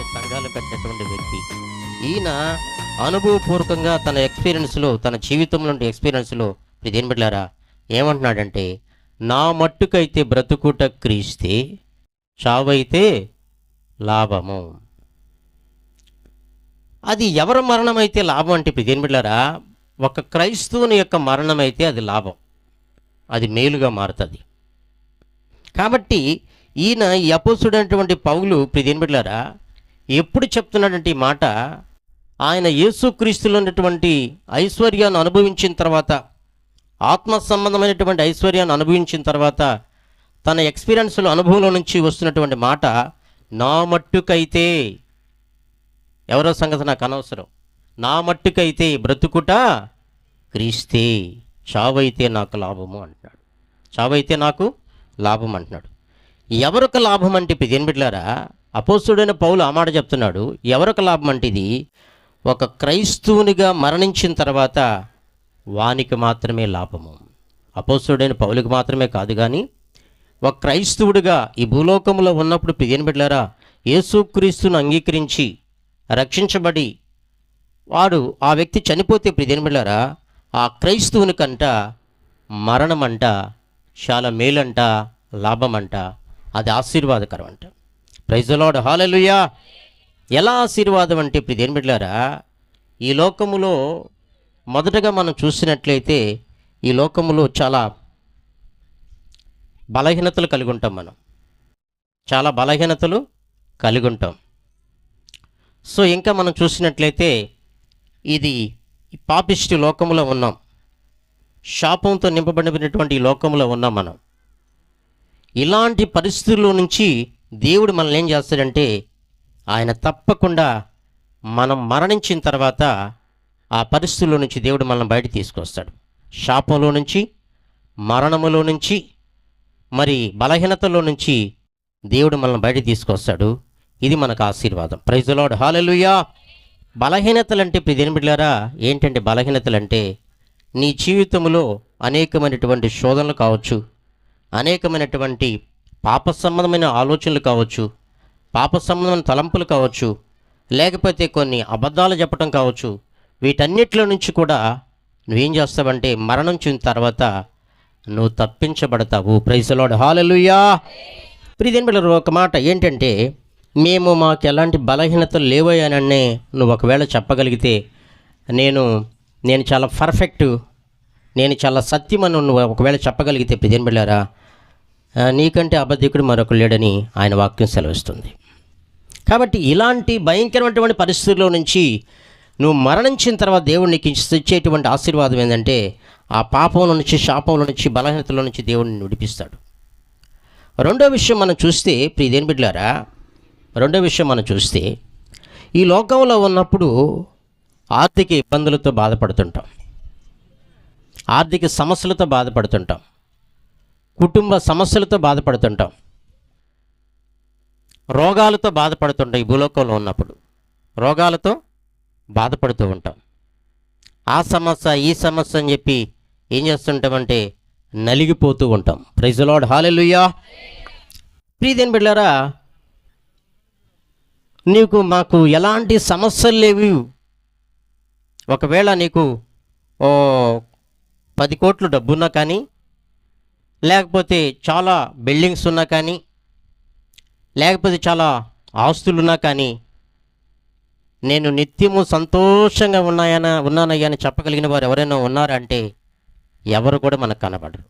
అనేక సంఘాలు పెట్టినటువంటి వ్యక్తి ఈయన అనుభవపూర్వకంగా తన ఎక్స్పీరియన్స్లో తన జీవితంలో నుండి ఎక్స్పీరియన్స్లో ఇదేం బిడ్డారా ఏమంటున్నాడంటే నా మట్టుకైతే బ్రతుకుట క్రీస్తే చావైతే లాభము. అది ఎవరి మరణం అయితే లాభం అంటే ఇప్పుడు దేని బిడ్డారా ఒక క్రైస్తవుని యొక్క మరణం అయితే అది లాభం. అది మేలుగా మారుతుంది. కాబట్టి ఈయన ఈ అపోసుడైనటువంటి పౌలు ప్రిదేని బిడ్డారా ఎప్పుడు చెప్తున్నాడంటే ఈ మాట ఆయన యేసుక్రీస్తులో ఉన్నటువంటి ఐశ్వర్యాన్ని అనుభవించిన తర్వాత ఆత్మ సంబంధమైనటువంటి ఐశ్వర్యాన్ని అనుభవించిన తర్వాత తన ఎక్స్పీరియన్స్లో అనుభవంలో నుంచి వస్తున్నటువంటి మాట నా మట్టుకైతే ఎవరో సంగతి నాకు అనవసరం నా మట్టుకైతే బ్రతుకుట క్రీస్తే చావైతే నాకు లాభము అంటున్నాడు. చావైతే నాకు లాభం అంటున్నాడు. ఎవరికి లాభం అంటే ఇప్పుడు అపోస్తుడైన పౌలు ఆ మాట చెప్తున్నాడు ఎవరికి లాభం అంటే ఇది ఒక క్రైస్తవునిగా మరణించిన తర్వాత వానికి మాత్రమే లాభము. అపోస్తుడైన పౌలికి మాత్రమే కాదు కానీ ఒక క్రైస్తవుడిగా ఈ భూలోకంలో ఉన్నప్పుడు పిదియని బిడ్డారా యేసుక్రీస్తును అంగీకరించి రక్షించబడి వాడు ఆ వ్యక్తి చనిపోతే ప్రిదేని బిడ్డారా ఆ క్రైస్తవుని కంట మరణమంట చాలా మేలంట లాభమంట అది ఆశీర్వాదకరం అంట ప్రైజలాడ్ హాలలుయా ఎలా ఆశీర్వాదం అంటే ఇప్పుడు దేని బిడ్డారా ఈ లోకములో మొదటగా మనం చూసినట్లయితే ఈ లోకములో చాలా బలహీనతలు కలిగి ఉంటాం మనం. చాలా బలహీనతలు కలిగి ఉంటాం. సో ఇంకా మనం చూసినట్లయితే ఇది పాపిష్టి లోకములో ఉన్నాం. శాపంతో నింపబడినటువంటి ఈ లోకంలో ఉన్నాం మనం. ఇలాంటి పరిస్థితుల్లో నుంచి దేవుడు మనల్ని ఏం చేస్తాడంటే ఆయన తప్పకుండా మనం మరణించిన తర్వాత ఆ పరిస్థితుల్లో నుంచి దేవుడు మనల్ని బయట తీసుకొస్తాడు. శాపంలో నుంచి మరణములో నుంచి మరి బలహీనతలో నుంచి దేవుడు మనల్ని బయట తీసుకొస్తాడు. ఇది మనకు ఆశీర్వాదం. ప్రైజ్ లాడ్ హాలెలుయా బలహీనతలు అంటే ఇప్పుడు బిడ్డారా ఏంటంటే బలహీనతలు అంటే నీ జీవితంలో అనేకమైనటువంటి శోధనలు కావచ్చు అనేకమైనటువంటి పాప సంబంధమైన ఆలోచనలు కావచ్చు పాప సంబంధమైన తలంపులు కావచ్చు లేకపోతే కొన్ని అబద్ధాలు చెప్పడం కావచ్చు వీటన్నిటిలో నుంచి కూడా నువ్వేం చేస్తావంటే మరణం చెందిన తర్వాత నువ్వు తప్పించబడతావు. ప్రైసలాడు హాలెలుయా ప్రీతిని బిడ్డలు ఒక మాట ఏంటంటే మేము మాకు ఎలాంటి బలహీనతలు లేవయ్యానన్నే నువ్వు ఒకవేళ చెప్పగలిగితే నేను నేను చాలా పర్ఫెక్ట్ నేను చాలా సత్యమని నువ్వు ఒకవేళ చెప్పగలిగితే ప్రియదేని బిడ్డారా నీకంటే అబద్ధికుడు మరొకరు లేడని ఆయన వాక్యం సెలవిస్తుంది. కాబట్టి ఇలాంటి భయంకరమైనటువంటి పరిస్థితుల్లో నుంచి నువ్వు మరణించిన తర్వాత దేవుడు నీకు ఇచ్చేటువంటి ఆశీర్వాదం ఏంటంటే ఆ పాపంలో నుంచి శాపంలో నుంచి బలహీనతలో నుంచి దేవుడిని విడిపిస్తాడు. రెండో విషయం మనం చూస్తే ప్రియదేని బిడ్డారా రెండో విషయం మనం చూస్తే ఈ లోకంలో ఉన్నప్పుడు ఆర్థిక ఇబ్బందులతో బాధపడుతుంటాం. ఆర్థిక సమస్యలతో బాధపడుతుంటాం. కుటుంబ సమస్యలతో బాధపడుతుంటాం. రోగాలతో బాధపడుతుంటాం ఈ భూలోకంలో ఉన్నప్పుడు. రోగాలతో బాధపడుతూ ఉంటాం. ఆ సమస్య ఈ సమస్య అని చెప్పి ఏం చేస్తుంటామంటే నలిగిపోతూ ఉంటాం. ప్రైజ్లాడ్ హాలెలుయ్యా ప్రీదేని బిడ్డారా నీకు మాకు ఎలాంటి సమస్యలు లేవు. ఒకవేళ నీకు ఓ పది కోట్లు డబ్బున్నా కానీ లేకపోతే చాలా బిల్డింగ్స్ ఉన్నా కానీ లేకపోతే చాలా ఆస్తులున్నా కానీ నేను నిత్యము సంతోషంగా ఉన్నాయన ఉన్నానయ్యా అని చెప్పగలిగిన వారు ఎవరైనా ఉన్నారంటే ఎవరు కూడా మనకు కనబడరు.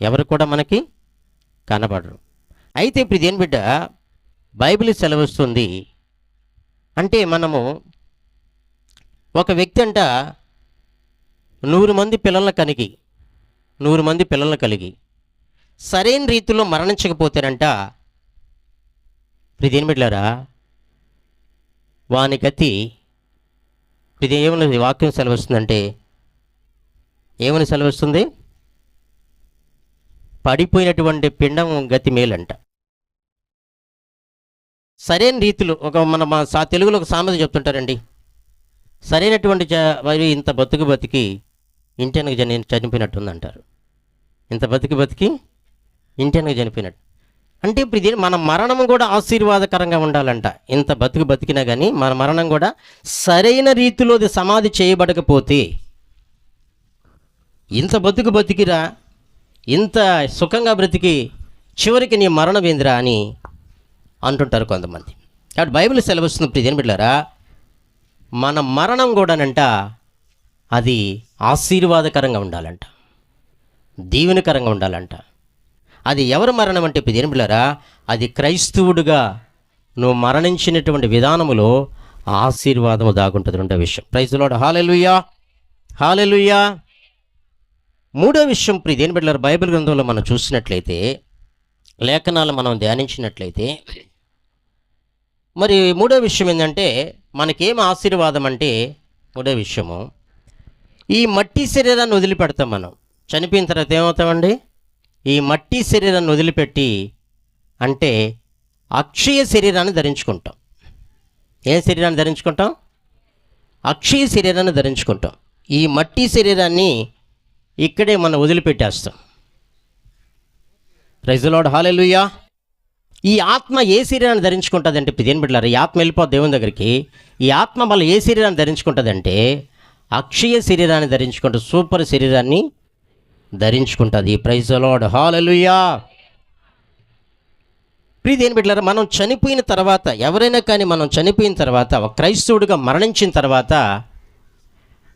ఎవరు కూడా మనకి కనబడరు. అయితే ఇప్పుడు ఇదేం బిడ్డ బైబిల్ సెలవిస్తుంది అంటే మనము ఒక వ్యక్తి అంట నూరు మంది పిల్లలను కలిగి నూరు మంది పిల్లలను కలిగి సరైన రీతిలో మరణించకపోతేనంట. ఇప్పుడు బిడ్డారా వాని గతి ఇది ఏమైనా వాక్యం సెలవిస్తుందంటే ఏమని సెలవిస్తుంది? పడిపోయినటువంటి పిండం గతి మేలంట. సరైన రీతిలో ఒక మన మా సా తెలుగులో ఒక సామెత చెప్తుంటారండి. సరైనటువంటి జ మరి ఇంత బతుకు బతికి ఇంటెనక జని చనిపోయినట్టుంది అంటారు ఇంత బతికి బతికి ఇంటెనక చనిపోయినట్టు అంటే ఇప్పుడు ఇది మన మరణం కూడా ఆశీర్వాదకరంగా ఉండాలంట. ఇంత బతుకు బతికినా కానీ మన మరణం కూడా సరైన రీతిలో అది సమాధి చేయబడకపోతే ఇంత బతుకు బతికిరా ఇంత సుఖంగా బ్రతికి చివరికి నీ మరణం ఏందిరా అని అంటుంటారు కొంతమంది. కాబట్టి బైబిల్ సెలవిస్తుంది ఇప్పుడు ఇదేం బిడ్డారా మన మరణం కూడానంట అది ఆశీర్వాదకరంగా ఉండాలంట. దీవెనకరంగా ఉండాలంట. అది ఎవరు మరణం అంటే ఇప్పుడు అది క్రైస్తవుడుగా నువ్వు మరణించినటువంటి విధానములో ఆశీర్వాదము దాగుంటుంది రెండో విషయం. ప్రైజ్లోడు హాలెలుయ్యా హాలెలుయ్యా మూడో విషయం ప్రియ దేని బైబిల్ గ్రంథంలో మనం చూసినట్లయితే లేఖనాలు మనం ధ్యానించినట్లయితే మరి మూడో విషయం ఏంటంటే మనకేం ఆశీర్వాదం అంటే మూడో విషయము ఈ మట్టి శరీరాన్ని వదిలిపెడతాం మనం. చనిపోయిన తర్వాత ఏమవుతామండి? ఈ మట్టి శరీరాన్ని వదిలిపెట్టి అంటే అక్షయ శరీరాన్ని ధరించుకుంటాం. ఏ శరీరాన్ని ధరించుకుంటాం? అక్షయ శరీరాన్ని ధరించుకుంటాం. ఈ మట్టి శరీరాన్ని ఇక్కడే మనం వదిలిపెట్టేస్తాం. రైజులాడ్ హాలెలుయ్యా ఈ ఆత్మ ఏ శరీరాన్ని ధరించుకుంటుందంటే ఇప్పుడు దేని బిడ్డారు ఈ ఆత్మ వెళ్ళిపోద్ది దేవుని దగ్గరికి. ఈ ఆత్మ మళ్ళీ ఏ శరీరాన్ని ధరించుకుంటుందంటే అక్షయ శరీరాన్ని ధరించుకుంటూ సూపర్ శరీరాన్ని ధరించుకుంటుంది. ప్రైజ్ లాడ్ హాలలుయా ప్రియ దేని బిడ్డారా మనం చనిపోయిన తర్వాత ఎవరైనా కానీ మనం చనిపోయిన తర్వాత ఒక క్రైస్తవుడిగా మరణించిన తర్వాత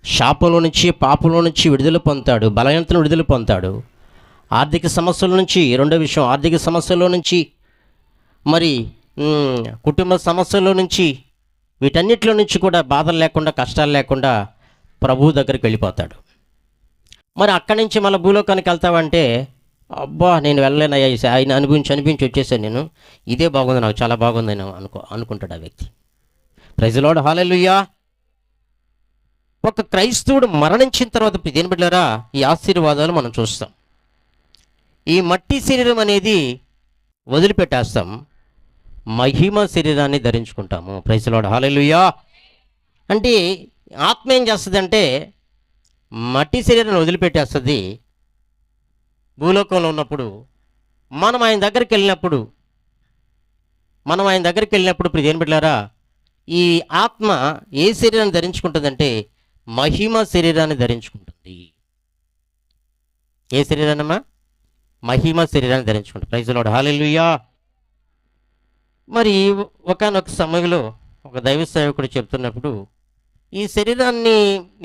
శాపంలో నుంచి పాపంలో నుంచి విడుదల పొందుతాడు బలహీనతను విడుదల పొందుతాడు. ఆర్థిక సమస్యల నుంచి రెండో విషయం ఆర్థిక సమస్యల నుంచి మరి కుటుంబ సమస్యల నుంచి వీటన్నిటిలో నుంచి కూడా బాధలు లేకుండా కష్టాలు లేకుండా ప్రభు దగ్గరికి వెళ్ళిపోతాడు. మరి అక్కడి నుంచి మళ్ళీ భూలోకానికి వెళ్తావంటే అబ్బా నేను వెళ్ళలేనయ్యా ఆయన అనుభవించి అనిపించి వచ్చేసాను నేను. ఇదే బాగుంది నాకు చాలా బాగుంది అని అనుకో అనుకుంటాడు ఆ వ్యక్తి. ప్రజలోడు హాలెలుయ్యా ఒక క్రైస్తవుడు మరణించిన తర్వాత దేని బిడ్డారా ఈ ఆశీర్వాదాలు మనం చూస్తాం. ఈ మట్టి శరీరం అనేది వదిలిపెట్టేస్తాం. మహిమ శరీరాన్ని ధరించుకుంటాము. ప్రైజ్లాడు హాలెలుయా అంటే ఆత్మ ఏం చేస్తుందంటే మట్టి శరీరాన్ని వదిలిపెట్టేస్తుంది. భూలోకంలో ఉన్నప్పుడు మనం ఆయన దగ్గరికి వెళ్ళినప్పుడు మనం ఆయన దగ్గరికి వెళ్ళినప్పుడు ఇప్పుడు ఏం బిడ్డారా ఈ ఆత్మ ఏ శరీరాన్ని ధరించుకుంటుందంటే మహిమ శరీరాన్ని ధరించుకుంటుంది. ఏ శరీరాన్నమ్మా? మహిమ శరీరాన్ని ధరించుకుంటుంది. ప్రైజ్లాడు హాలెలుయా మరి ఒకనొక సమయంలో ఒక దైవ సేవకుడు చెప్తున్నప్పుడు ఈ శరీరాన్ని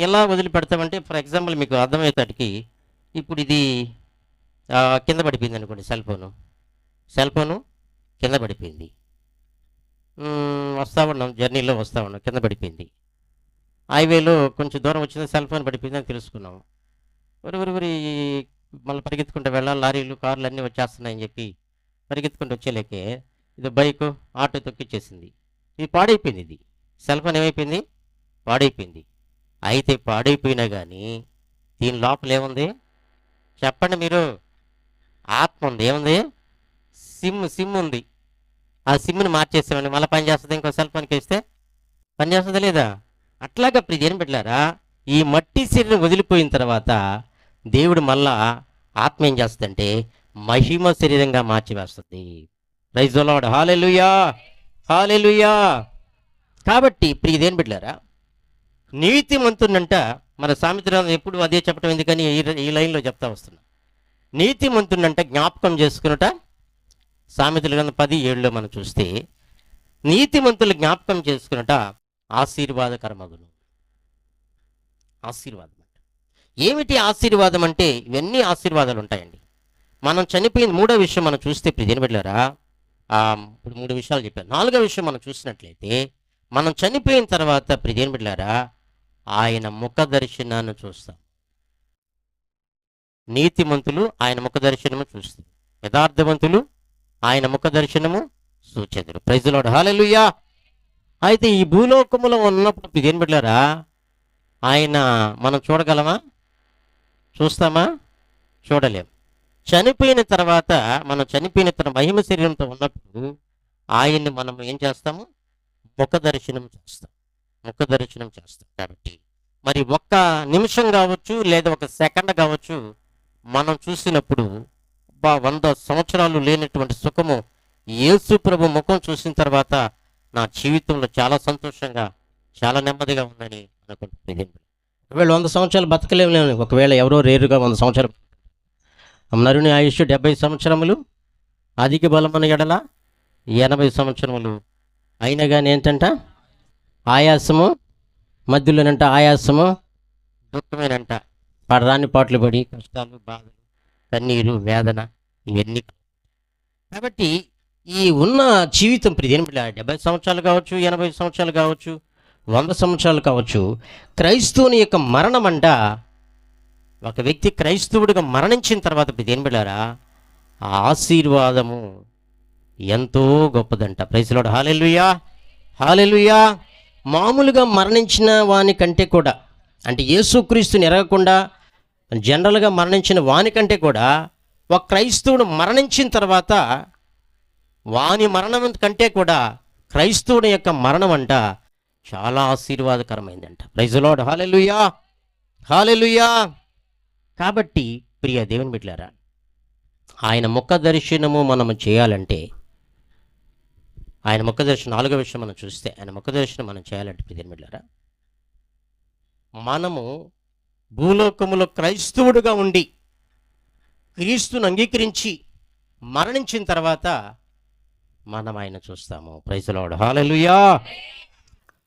ఎలా వదిలిపెడతామంటే ఫర్ ఎగ్జాంపుల్ మీకు అర్థమయ్యేటట్టుకి ఇప్పుడు ఇది కింద పడిపోయింది అనుకోండి సెల్ ఫోను సెల్ ఫోను కింద పడిపోయింది. వస్తూ వస్తా ఉన్నాం జర్నీలో వస్తా ఉన్నాం కింద పడిపోయింది. హైవేలో కొంచెం దూరం వచ్చింది సెల్ ఫోన్ పడిపోయింది అని తెలుసుకున్నాం. ఒరి ఒరి ఒరి మళ్ళీ పరిగెత్తుకుంటూ వెళ్ళాలి లారీలు కార్లు అన్నీ వచ్చేస్తున్నాయని చెప్పి పరిగెత్తుకుంటూ వచ్చేలేకే ఇది బైక్ ఆటో తొక్కిచ్చేసింది. ఇది పాడైపోయింది ఇది. సెల్ ఫోన్ ఏమైపోయింది? పాడైపోయింది. అయితే పాడైపోయినా కానీ దీని లోపల ఏముంది? చెప్పండి మీరు. ఆత్మ ఉంది. ఏముంది? సిమ్ సిమ్ ఉంది. ఆ సిమ్ని మార్చేస్తామండి మళ్ళీ పని చేస్తుంది? ఇంకో సెల్ ఫోన్కి వేస్తే? పని చేస్తుందా లేదా? అట్లాగా ఇప్పుడు ఏం పెట్టారా ఈ మట్టి శరీరం వదిలిపోయిన తర్వాత దేవుడు మళ్ళా ఆత్మ ఏం చేస్తుందంటే మహిమ శరీరంగా మార్చివేస్తుంది. Praise hallelujah! హాలెలుయా! కాబట్టి ఇప్పుడు ఇదేం పెట్టారా నీతిమంతునంట మన సామెతరాలు ఎప్పుడు అదే చెప్పడం ఎందుకని ఈ ఈ లైన్లో చెప్తా వస్తున్నా. నీతిమంతునంట జ్ఞాపకం చేసుకున్నట సామెతల గ్రంథం పది ఏడులో మనం చూస్తే నీతిమంతులు జ్ఞాపకం చేసుకున్నట ఆశీర్వాదకరమగును. ఆశీర్వాదం అంట ఏమిటి ఆశీర్వాదం అంటే ఇవన్నీ ఆశీర్వాదాలు ఉంటాయండి మనం చనిపోయిన మూడో విషయం మనం చూస్తే ఇప్పుడు దేని పెట్టారా ఇప్పుడు మూడు విషయాలు చెప్పాను. నాలుగో విషయం మనం చూసినట్లయితే మనం చనిపోయిన తర్వాత ఇప్పుడు పెట్టారా ఆయన ముఖ దర్శనాన్ని చూస్తాం. నీతిమంతులు ఆయన ముఖ దర్శనము చూస్తారు. యథార్థవంతులు ఆయన ముఖ దర్శనము సూచెదరు. ప్రైజులోడు హాలెలుయ్యా అయితే ఈ భూలోకములో ఉన్నప్పుడు ఇప్పుడు ఏం పెట్టారా ఆయన మనం చూడగలమా? చూస్తామా? చూడలేం. చనిపోయిన తర్వాత మనం చనిపోయిన తన మహిమ శరీరంతో ఉన్నప్పుడు ఆయన్ని మనం ఏం చేస్తాము? ముఖ దర్శనం చేస్తాం. ముఖ దర్శనం చేస్తాం కాబట్టి. మరి ఒక్క నిమిషం కావచ్చు లేదా ఒక సెకండ్ కావచ్చు మనం చూసినప్పుడు బా వంద సంవత్సరాలు లేనటువంటి సుఖము యేసు ప్రభు ముఖం చూసిన తర్వాత నా జీవితంలో చాలా సంతోషంగా చాలా నెమ్మదిగా ఉందని అనుకుంటుంది ఒకవేళ వంద సంవత్సరాలు బతకలేము ఒకవేళ ఎవరో రేరుగా వంద సంవత్సరాలు నరుని ఆయుష్ డెబ్బై సంవత్సరములు అధిక బలమైన ఎడల ఎనభై సంవత్సరములు. అయినా కానీ ఏంటంటే? ఆయాసము మధ్యలోనంట ఆయాసము దుఃఖమేనంట పడరాని పాటలు పడి కష్టాలు బాధలు కన్నీరు వేదన ఇవన్నీ. కాబట్టి ఈ ఉన్న జీవితం ప్రిదేని డెబ్బై సంవత్సరాలు కావచ్చు ఎనభై సంవత్సరాలు కావచ్చు వంద సంవత్సరాలు కావచ్చు క్రైస్తవుని యొక్క మరణం అంట ఒక వ్యక్తి క్రైస్తవుడిగా మరణించిన తర్వాత ప్రిదేని ఆ ఆశీర్వాదము ఎంతో గొప్పదంట. Praise Lord hallelujah! హాలెలుయా! మామూలుగా మరణించిన వాని కంటే కూడా అంటే యేసుక్రీస్తుని ఎరగకుండా జనరల్గా మరణించిన వాని కంటే కూడా ఒక క్రైస్తవుడు మరణించిన తర్వాత వాని మరణం కంటే కూడా క్రైస్తవుని యొక్క మరణం అంట చాలా ఆశీర్వాదకరమైందంట. ప్రైజులోడ్ హాలెలుయా హాలెలుయా కాబట్టి ప్రియ దేవుని బిడ్డలారా ఆయన ముఖ దర్శనము మనము చేయాలంటే ఆయన ముఖ దర్శనం నాలుగో విషయం మనం చూస్తే ఆయన ముఖ దర్శనం మనం చేయాలంటే ప్రియమిళ్ళారా మనము భూలోకములో క్రైస్తవుడుగా ఉండి క్రీస్తును అంగీకరించి మరణించిన తర్వాత మనం ఆయన చూస్తాము. ప్రైజులవాడు హాలలుయా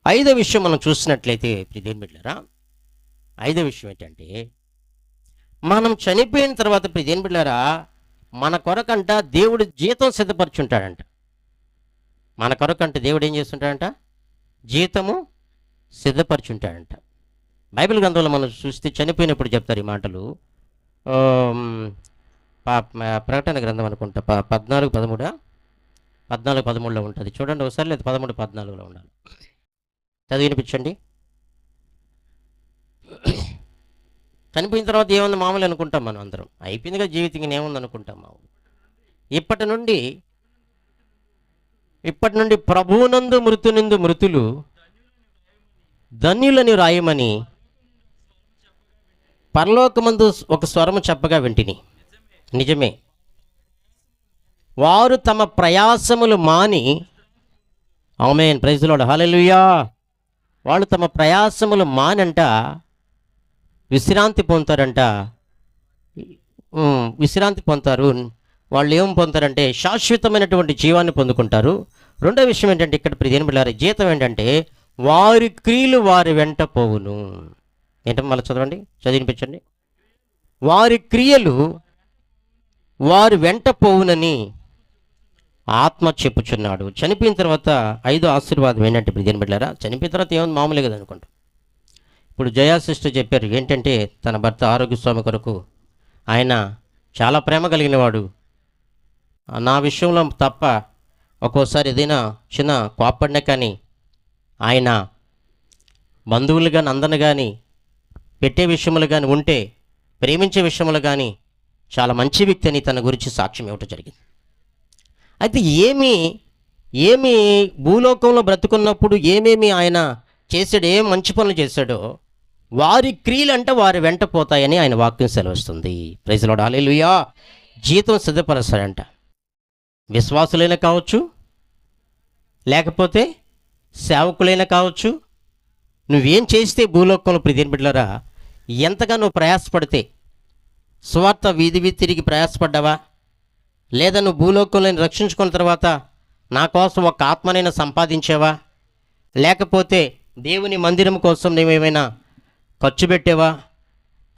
ఐదో విషయం మనం చూసినట్లయితే ప్రియమిళ్ళారా ఐదో విషయం ఏంటంటే మనం చనిపోయిన తర్వాత ప్రియదేని మన కొరకంట దేవుడు జీతం సిద్ధపరచుంటాడంట మన కొరకు అంటే దేవుడు ఏం చేస్తుంటాడంట? జీతము సిద్ధపరచుంటాడంట. బైబిల్ గ్రంథంలో మనం చూస్తే చనిపోయినప్పుడు చెప్తారు ఈ మాటలు. ప్రకటన గ్రంథం అనుకుంటా ప పద్నాలుగు పదమూడా? పద్నాలుగు పదమూడులో ఉంటుంది. చూడండి ఒకసారి లేదు పదమూడు పద్నాలుగులో ఉండాలి. చదివి వినిపించండి చనిపోయిన తర్వాత ఏముంది? మామూలు అనుకుంటాం మనం అందరం. అయిపోయిందిగా జీవితం ఏముంది అనుకుంటాం మామూలు. ఇప్పటి నుండి ఇప్పటి నుండి ప్రభువునందు మృతునందు మృతులు ధన్యులని రాయమని పరలోకమందు ఒక స్వరము చెప్పగా వింటిని. నిజమే. వారు తమ ప్రయాసములు మాని ఆమెన్ ప్రైజ్లోడు హాలెలుయా వాళ్ళు తమ ప్రయాసములు మానంట విశ్రాంతి పొందుతారంట. విశ్రాంతి పొందుతారు. వాళ్ళు ఏం పొందుతారంటే శాశ్వతమైనటువంటి జీవాన్ని పొందుకుంటారు. రెండో విషయం ఏంటంటే ఇక్కడ ప్రియని బిళ్ళారు జీతం ఏంటంటే వారి క్రియలు వారి వెంట పోవును. ఏంటో మళ్ళీ చదవండి చదివినిపించండి. వారి క్రియలు వారి వెంట పోవునని ఆత్మ చెప్పుచున్నాడు. చనిపోయిన తర్వాత ఐదో ఆశీర్వాదం ఏంటంటే ప్రియని పెట్టారా చనిపోయిన తర్వాత ఏమో మామూలే కదా ఇప్పుడు జయా సిస్టర్ చెప్పారు ఏంటంటే తన భర్త ఆరోగ్య స్వామి కొరకు ఆయన చాలా ప్రేమ కలిగినవాడు. నా విషయంలో తప్ప ఒక్కోసారి ఏదైనా చిన్న కోపడినా కానీ ఆయన బంధువులు కానీ అందరిని కానీ పెట్టే విషయములు కానీ ఉంటే ప్రేమించే విషయములు కానీ చాలా మంచి వ్యక్తి అని తన గురించి సాక్ష్యం ఇవ్వటం జరిగింది. అయితే ఏమి ఏమి భూలోకంలో బ్రతుకున్నప్పుడు ఏమేమి ఆయన చేశాడు ఏం మంచి పనులు చేశాడో వారి క్రియలు అంటే వారి వెంట పోతాయని ఆయన వాక్యం సెలవిస్తుంది. ప్రైజ్లో డాలేలుయా జీతం సిద్ధపరుస్తాడంట విశ్వాసులైనా కావచ్చు లేకపోతే సేవకులైనా కావచ్చు నువ్వేం చేస్తే భూలోకంలో ప్రతిని బిడ్డలరా ఎంతగా నువ్వు ప్రయాసపడితే స్వార్థ వీధి వీధి తిరిగి ప్రయాసపడ్డావా? లేదా నువ్వు భూలోకంలో రక్షించుకున్న తర్వాత నా కోసం ఒక ఆత్మనైనా సంపాదించావా? లేకపోతే దేవుని మందిరం కోసం నువ్వేమైనా ఖర్చు పెట్టావా?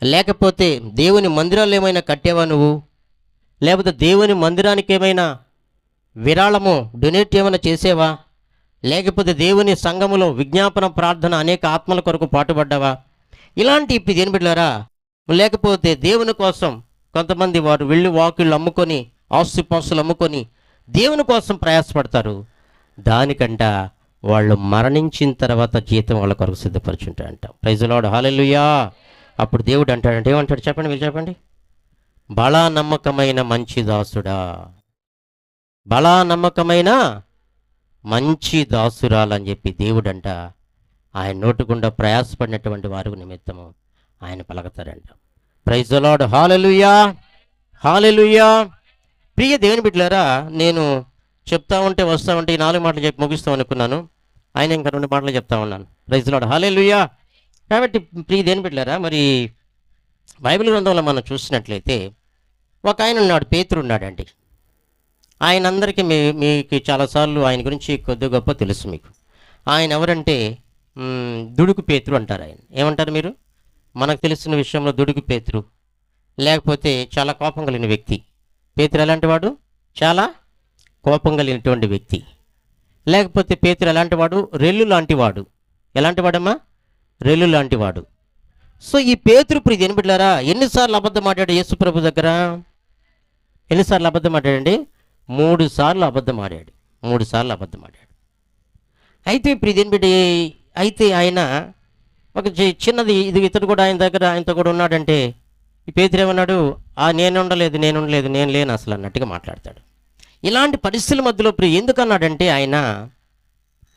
లేకపోతే దేవుని మందిరాలు ఏమైనా కట్టేవా నువ్వు? లేకపోతే దేవుని మందిరానికి ఏమైనా విరాళము డొనేట్ ఏమైనా చేసేవా? లేకపోతే దేవుని సంఘములో విజ్ఞాపన ప్రార్థన అనేక ఆత్మల కొరకు పాటుపడ్డావా? ఇలాంటి ఇప్పుడు దేని బిడ్డారా లేకపోతే దేవుని కోసం కొంతమంది వారు వెళ్ళి వాకిళ్ళు అమ్ముకొని ఆస్తిపాస్తులు అమ్ముకొని దేవుని కోసం ప్రయాసపడతారు. దానికంట వాళ్ళు మరణించిన తర్వాత జీతం వాళ్ళ కొరకు సిద్ధపరచుంటాడంట ప్రైజులాడు హాలెలుయా అప్పుడు దేవుడు అంటాడంటే ఏమంటాడు చెప్పండి మీరు చెప్పండి? బలా నమ్మకమైన మంచి దాసుడా. బలా నమ్మకమైన మంచి దాసురాలని చెప్పి దేవుడంట. ఆయన నోటుకుండా ప్రయాసపడినటువంటి వారికి నిమిత్తము ఆయన పలకతారంట. ప్రైజ్ హాలెలుయా హాలెలుయా ప్రియ దేవుని బిడ్డలారా నేను చెప్తా ఉంటే వస్తా ఉంటే ఈ నాలుగు మాటలు చెప్పి ముగిస్తాం అనుకున్నాను. ఆయన ఇంకా రెండు మాటలు చెప్తా ఉన్నాను. రైతులాడు హాలెలుయా కాబట్టి ప్రియ దేని బిడ్డలారా మరి బైబిల్ గ్రంథంలో మనం చూసినట్లయితే ఒక ఆయన ఉన్నాడు పేతురు ఉన్నాడండి. ఆయన అందరికీ మీ మీకు చాలాసార్లు ఆయన గురించి కొద్ది గొప్ప తెలుసు మీకు. ఆయన ఎవరంటే దుడుకు పేతురు అంటారు ఆయన. ఏమంటారు మీరు? మనకు తెలిసిన విషయంలో దుడుకు పేతురు. లేకపోతే చాలా కోపం కలిగిన వ్యక్తి. పేతురు ఎలాంటి వాడు? చాలా కోపం కలిగినటువంటి వ్యక్తి. లేకపోతే పేతురు ఎలాంటి వాడు? రెల్లు లాంటి వాడు. ఎలాంటి వాడమ్మా? రెల్లు లాంటి వాడు. సో ఈ పేతురు ఇప్పుడు ఇది ఎన్నిసార్లు అబద్ధం మాట్లాడు యేసు ప్రభు దగ్గర? ఎన్నిసార్లు అబద్ధం మాట్లాడండి మూడు సార్లు అబద్ధం ఆడాడు. మూడు సార్లు అబద్ధం ఆడాడు. అయితే ప్రీతి బిడ్డ అయితే ఆయన ఒక చి- చిన్నది ఇది ఇతడు కూడా ఆయన దగ్గర ఆయనతో కూడా ఉన్నాడంటే ఈ పేతురు ఏమన్నాడు? ఆ నేను ఉండలేదు నేను ఉండలేదు నేను లేను అసలు అన్నట్టుగా మాట్లాడతాడు. ఇలాంటి పరిస్థితుల మధ్యలో ప్రియ ఎందుకు అన్నాడంటే ఆయన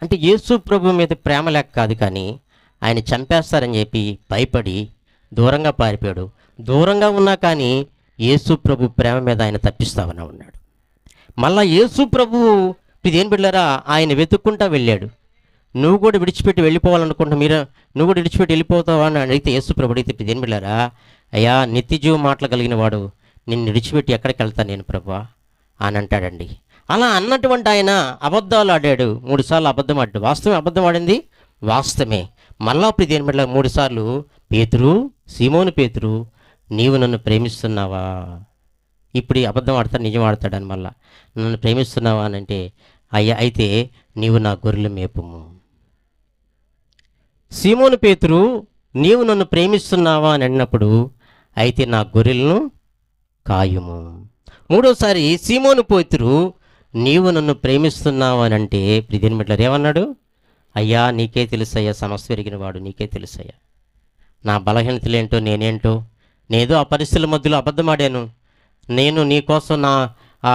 అంటే యేసు ప్రభు మీద ప్రేమ లేక కాదు కానీ ఆయన చంపేస్తారని చెప్పి భయపడి దూరంగా పారిపోయాడు. దూరంగా ఉన్నా కానీ యేసు ప్రభు ప్రేమ మీద ఆయన తప్పిస్తామని ఉన్నాడు మళ్ళా యేసు ప్రభు ఇదేం బిడ్డారా ఆయన వెతుక్కుంటా వెళ్ళాడు. నువ్వు కూడా విడిచిపెట్టి వెళ్ళిపోవాలనుకుంటున్నా మీరు నువ్వు కూడా విడిచిపెట్టి వెళ్ళిపోతావా అని అడిగితే యేసు ప్రభు అడిగితే ఇదేం బిడ్డారా అయ్యా నిత్యజీవ మాటలు కలిగిన వాడు నిన్ను విడిచిపెట్టి ఎక్కడికి వెళ్తాను నేను ప్రభా? అని అంటాడండి. అలా అన్నటువంటి ఆయన అబద్ధాలు ఆడాడు. మూడు సార్లు అబద్ధం ఆడాడు. వాస్తవం అబద్ధం ఆడింది? వాస్తవమే. మళ్ళా ఇప్పుడు దేని బిడ్డ మూడు సార్లు పేతురు సీమోను పేతురు నీవు నన్ను ప్రేమిస్తున్నావా? ఇప్పుడు ఈ అబద్ధం ఆడతాడు నిజం ఆడతాడని మళ్ళా. నన్ను ప్రేమిస్తున్నావా అని అంటే అయ్యా అయితే నీవు నా గొర్రెలు మేపుము. సీమోను పేతురు నీవు నన్ను ప్రేమిస్తున్నావా అని అన్నప్పుడు అయితే నా గొర్రెలను కాయుము. మూడోసారి సీమోను పేతురు నీవు నన్ను ప్రేమిస్తున్నావా అని అంటే ప్రిదిన్ మిట్లర్ ఏమన్నాడు? అయ్యా నీకే తెలుసయ్యా సమస్య పెరిగిన వాడు నీకే తెలుసయ్యా. నా బలహీనతలేంటో నేనేంటో నేదో ఆ పరిస్థితుల మధ్యలో అబద్ధమాడాను నేను నీకోసం నా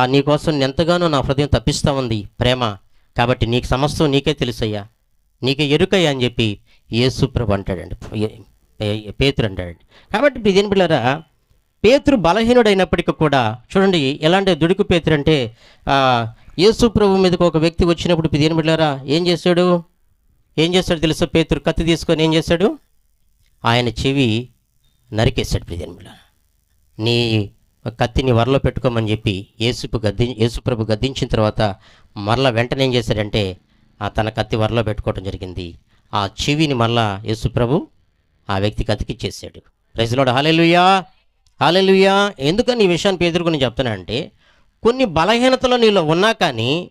నీకోసం ఎంతగానో నా హృదయం తప్పిస్తా ఉంది ప్రేమ. కాబట్టి నీకు సమస్తం నీకే తెలుసయ్యా. నీకే ఎరుకయ్యా అని చెప్పి యేసుప్రభు అంటాడండి. పేతురు అంటాడండి. కాబట్టి ఇదేం పిల్లరా పేతురు బలహీనుడైనప్పటికీ కూడా చూడండి ఎలాంటి దుడుకు పేతురు అంటే యేసు ప్రభు మీదకు ఒక వ్యక్తి వచ్చినప్పుడు ఇదేం బిళ్ళరా ఏం చేశాడు? ఏం చేస్తాడు తెలుసా పేతురు? కత్తి తీసుకొని ఏం చేశాడు? ఆయన చెవి నరికేశాడు ప్రియజన్ముల నీ కత్తిని వరలో పెట్టుకోమని చెప్పి యేసుపు గద్ది యేసుప్రభు గద్దించిన తర్వాత మరలా వెంటనే ఏం చేశాడంటే ఆ తన కత్తి వరలో పెట్టుకోవడం జరిగింది. ఆ చెవిని మరలా యేసుప్రభు ఆ వ్యక్తికి అతికిచ్చేసాడు ప్రజలోడు హాలెలుయా హాలెలుయా ఎందుకని ఈ విషయాన్ని ఎదుర్కొని చెప్తానంటే కొన్ని బలహీనతలు నీలో ఉన్నా కానీ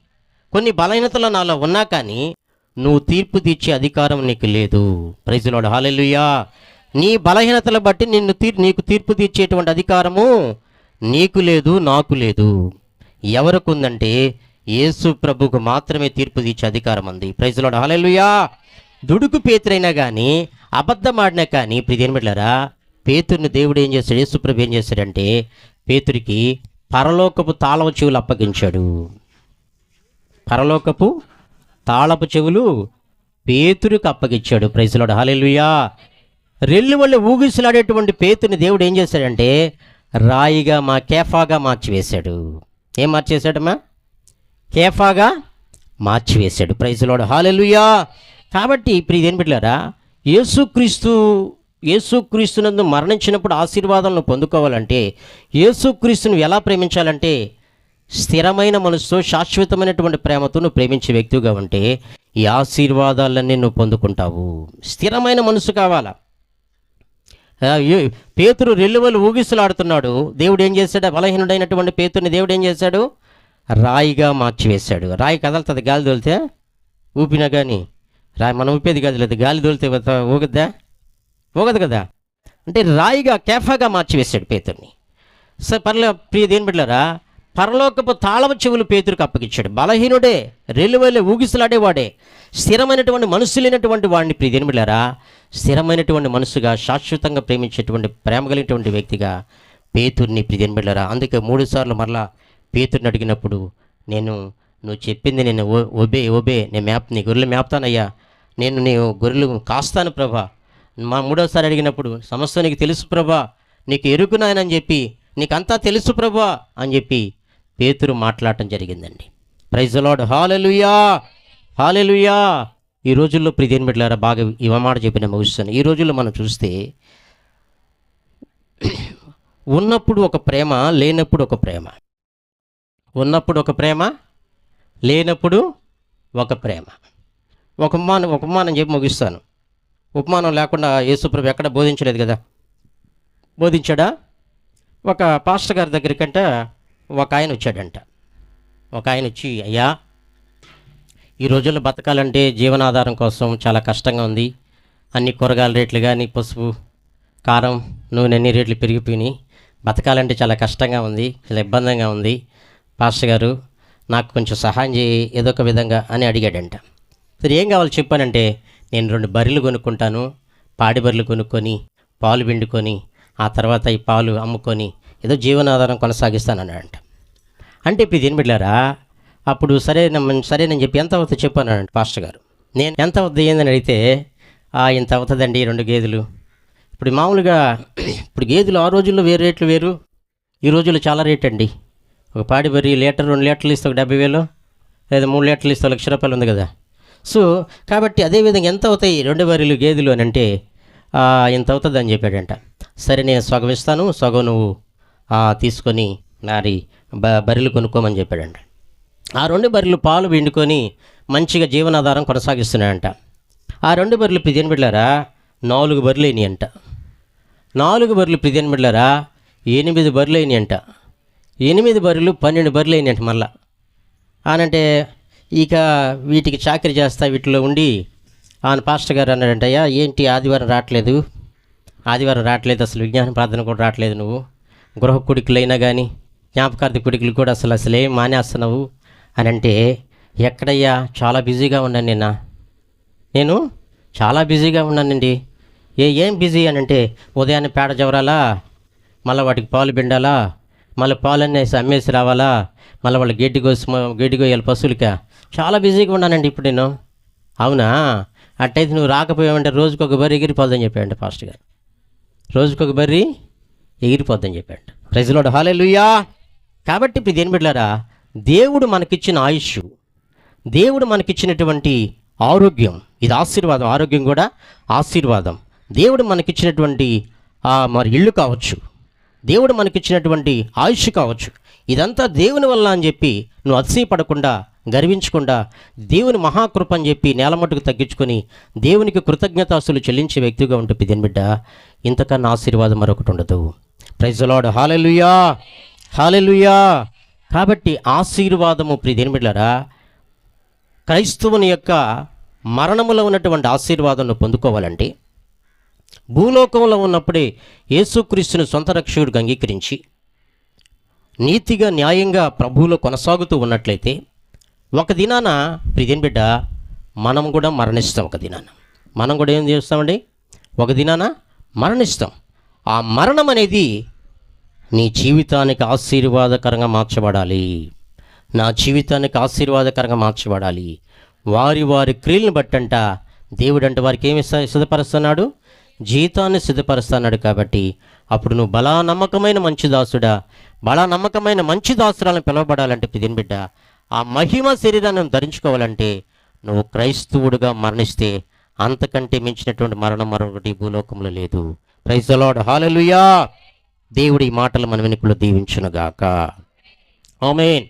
కొన్ని బలహీనతలు నాలో ఉన్నా కానీ నువ్వు తీర్పు తీర్చే అధికారం నీకు లేదు. ప్రైజులోడు హాలెలుయా నీ బలహీనతల బట్టి నిన్ను తీర్ నీకు తీర్పు తీర్చేటువంటి అధికారము నీకు లేదు నాకు లేదు. ఎవరికి ఉందంటే యేసు ప్రభుకు మాత్రమే తీర్పు తీర్చే అధికారం ఉంది ప్రైజులోడు హాలెలుయా దుడుకు పేతురైనా కానీ అబద్ధమాడినా కానీ కానీ ప్రిదేమిట్లారా పేతుర్ని దేవుడు ఏం చేశాడు యేసుప్రభు ఏం చేశాడంటే పేతురికి పరలోకపు తాళపు చెవులు అప్పగించాడు. పరలోకపు తాళపు చెవులు పేతురికి అప్పగించాడు. ప్రైజ్లోడు హాలెలుయా రెల్లు వల్ల ఊగిసలాడేటువంటి పేతుని దేవుడు ఏం చేశాడంటే రాయిగా మా కేఫాగా మార్చివేశాడు. ఏం మార్చేశాడమ్మా కేఫాగా మార్చివేశాడు. ప్రైజ్లోడు హాలెలుయా కాబట్టి ఇప్పుడు ఇదేం పెట్టారా యేసుక్రీస్తు యేసుక్రీస్తునందు మరణించినప్పుడు ఆశీర్వాదాలను పొందుకోవాలంటే యేసుక్రీస్తును ఎలా ప్రేమించాలంటే స్థిరమైన మనసుతో శాశ్వతమైనటువంటి ప్రేమతో నువ్వు ప్రేమించే వ్యక్తిగా ఉంటే ఈ ఆశీర్వాదాలన్నీ నువ్వు పొందుకుంటావు. స్థిరమైన మనసు కావాలా? పేతురు రెల్లువలు ఊగిసలాడుతున్నాడు. దేవుడు ఏం చేశాడు? బలహీనుడైనటువంటి పేతుని దేవుడు ఏం చేశాడు? రాయిగా మార్చివేశాడు. రాయి కదలుతుంది గాలి తోలితే ఊపినా కానీ రాయి మనం ఊపేది కదలేదు గాలి తోలితే ఊగద్దా? ఊగదు కదా? అంటే రాయిగా కేఫాగా మార్చివేశాడు పేతుర్ని సరే పర్లే ప్రియ దేని బిడ్డలారా పరలోకపు తాళవ చెవులు పేతురికి అప్పగించాడు. బలహీనుడే రెల్లువలే ఊగిసలాడేవాడే. స్థిరమైనటువంటి మనసు లేనటువంటి వాడిని ప్రియ స్థిరమైనటువంటి మనసుగా శాశ్వతంగా ప్రేమించేటువంటి ప్రేమ కలిగినటువంటి వ్యక్తిగా పేతుర్ని ప్రియ అందుకే మూడు సార్లు మరలా పేతుర్ని అడిగినప్పుడు నేను నువ్వు చెప్పింది నేను ఓ- ఒబే ఒబే నేను మేప్ నీ గొర్రెలు మేపుతానయ్యా నేను నీ గొర్రెలు కాస్తాను ప్రభా. మా మూడోసారి అడిగినప్పుడు సమస్య నీకు తెలుసు ప్రభా నీకు ఎరుకునాయనని చెప్పి నీకంతా తెలుసు ప్రభా అని చెప్పి పేతురు మాట్లాడటం జరిగిందండి. ప్రైజ్ లాడ్ హాలెలుయా హాలెలుయా ఈ రోజుల్లో ప్రిదేని బిడ్డలారా బాగా ఇవమాట చెప్పిన ముగిస్తాను ఈ రోజుల్లో మనం చూస్తే ఉన్నప్పుడు ఒక ప్రేమ లేనప్పుడు ఒక ప్రేమ. ఉన్నప్పుడు ఒక ప్రేమ లేనప్పుడు ఒక ప్రేమ. ఒక ఉపమానం ఒక ఉపమానం చెప్పి ముగిస్తాను. ఉపమానం లేకుండా యేసుప్రభు ఎక్కడ బోధించలేదు కదా? బోధించాడా? ఒక పాస్టర్ గారి దగ్గరికంటే ఒక ఆయన వచ్చాడంట ఒక ఆయన వచ్చి అయ్యా ఈ రోజుల్లో బతకాలంటే జీవనాధారం కోసం చాలా కష్టంగా ఉంది. అన్ని కూరగాయల రేట్లు కానీ పసుపు కారం నూనె అన్ని రేట్లు పెరిగిపోయినాయి. బతకాలంటే చాలా కష్టంగా ఉంది చాలా ఇబ్బందిగా ఉంది. పాస్టర్ గారు నాకు కొంచెం సహాయం చేయి ఏదో ఒక విధంగా అని అడిగాడంట. సరే ఏం కావాలో చెప్పానంటే నేను రెండు బర్రెలు కొనుక్కుంటాను. పాడి బర్రెలు కొనుక్కొని పాలు పిండుకొని ఆ తర్వాత ఈ పాలు అమ్ముకొని ఏదో జీవనాధారం కొనసాగిస్తానన్నాడంట. అంటే ఇప్పుడు దీని బిడ్డారా అప్పుడు సరే సరేనని చెప్పి ఎంత అవుతుంది చెప్పాను పాస్టర్ గారు. నేను ఎంత అవుతుంది ఏందని అడిగితే ఇంత అవుతుందండి రెండు గేదెలు. ఇప్పుడు మామూలుగా ఇప్పుడు గేదెలు ఆ రోజుల్లో వేరు రేట్లు వేరు ఈ రోజుల్లో చాలా రేట్ అండి. ఒక పాడి బరి లీటర్ రెండు లీటర్లు ఇస్తే ఒక డెబ్బై వేలు లేదా మూడు లీటర్లు ఇస్తే లక్ష రూపాయలు ఉంది కదా. సో కాబట్టి అదేవిధంగా ఎంత అవుతాయి రెండు బర్రెలు గేదెలు అని అంటే ఇంత అవుతుంది అని చెప్పాడంట. సరే నేను సగం ఇస్తాను సగం నువ్వు తీసుకొని నారి బ బర్రెలు కొనుక్కోమని చెప్పాడంట. ఆ రెండు బర్రెలు పాలు పిండుకొని మంచిగా జీవనాధారం కొనసాగిస్తున్నాయంట. ఆ రెండు బర్రెలు ప్రిదేని బిడ్డారా నాలుగు బర్రెలు అయినాయి అంట నాలుగు బర్రెలు ప్రిదేని బిడ్డారా ఎనిమిది బర్రెలు అయినాయి అంట ఎనిమిది బర్రెలు పన్నెండు బర్రెలు అంట మళ్ళా. అనంటే ఇక వీటికి చాకరీ చేస్తా వీటిలో ఉండి ఆయన పాస్టర్ గారు అన్నాడంటయ్యా ఏంటి ఆదివారం రావట్లేదు? ఆదివారం రావట్లేదు అసలు విజ్ఞాన ప్రార్థన కూడా రావట్లేదు నువ్వు? గృహ కుడికలైనా కానీ జ్ఞాపకార్థి కుడికలు కూడా అసలు అసలు ఏం మానేస్తున్నావు అని అంటే ఎక్కడయ్యా? చాలా బిజీగా ఉన్నాను నిన్న. నేను చాలా బిజీగా ఉన్నానండి ఏ ఏం బిజీ అని అంటే ఉదయాన్నే పేడ జవరాలా? మళ్ళీ వాటికి పాలు పిండాలా? మళ్ళీ పాలన్నీ వేసి అమ్మేసి రావాలా? మళ్ళీ వాళ్ళు గడ్డి కోసి గడ్డి కోయాలి పశువులకా? చాలా బిజీగా ఉన్నానండి ఇప్పుడు నేను. అవునా? అట్టయితే నువ్వు రాకపోయావంటే రోజుకు ఒక బర్రె ఎగిరిపోద్దని ఫాస్ట్గా రోజుకొక బర్రీ ఎగిరిపోద్దని చెప్పాడు ప్రజలోడు హాలెలుయా కాబట్టి ఇప్పుడు దేని బిడ్డారా దేవుడు మనకిచ్చిన ఆయుష్ దేవుడు మనకిచ్చినటువంటి ఆరోగ్యం ఇది ఆశీర్వాదం ఆరోగ్యం కూడా ఆశీర్వాదం. దేవుడు మనకిచ్చినటువంటి మరి ఇల్లు కావచ్చు దేవుడు మనకిచ్చినటువంటి ఆయుష్ కావచ్చు ఇదంతా దేవుని వల్ల అని చెప్పి నువ్వు అతిశయపడకుండా గర్వించకుండా దేవుని మహాకృప అని చెప్పి నేలమట్టుకు తగ్గించుకొని దేవునికి కృతజ్ఞతాస్తులు చెల్లించే వ్యక్తిగా ఉంటుంది దీని బిడ్డ ఇంతకన్నా ఆశీర్వాదం మరొకటి ఉండదు. ప్రైజ్లాడు హాలెలుయా హాలెలుయా కాబట్టి ఆశీర్వాదము ప్రియదేని బిడ్డారా క్రైస్తవుని యొక్క మరణములో ఉన్నటువంటి ఆశీర్వాదం పొందుకోవాలంటే భూలోకంలో ఉన్నప్పుడే యేసుక్రీస్తుని సొంత రక్షకుడికి అంగీకరించి నీతిగా న్యాయంగా ప్రభువులో కొనసాగుతూ ఉన్నట్లయితే ఒక దినాన ప్రియన్ బిడ్డ మనం కూడా మరణిస్తాం ఒక దినాన. మనం కూడా ఏం చేస్తామండి? ఒక దినాన మరణిస్తాం. ఆ మరణం అనేది నీ జీవితానికి ఆశీర్వాదకరంగా మార్చబడాలి. నా జీవితానికి ఆశీర్వాదకరంగా మార్చబడాలి. వారి వారి క్రియలను బట్టంట దేవుడు అంటే వారికి ఏమి సిద్ధపరుస్తున్నాడు? జీతాన్ని సిద్ధపరుస్తున్నాడు కాబట్టి అప్పుడు నువ్వు బలా నమ్మకమైన మంచి దాసుడా. బలా నమ్మకమైన మంచి దాసురాలను పిలవబడాలంటే పిదిన్ బిడ్డ ఆ మహిమ శరీరాన్ని ధరించుకోవాలంటే నువ్వు క్రైస్తవుడుగా మరణిస్తే అంతకంటే మించినటువంటి మరణం మరొకటి భూలోకంలో లేదు. Praise lord. హాలెలుయా దేవుడి ఈ మాటలు మన వెనుకలు దీవించునుగాక. ఆమెన్.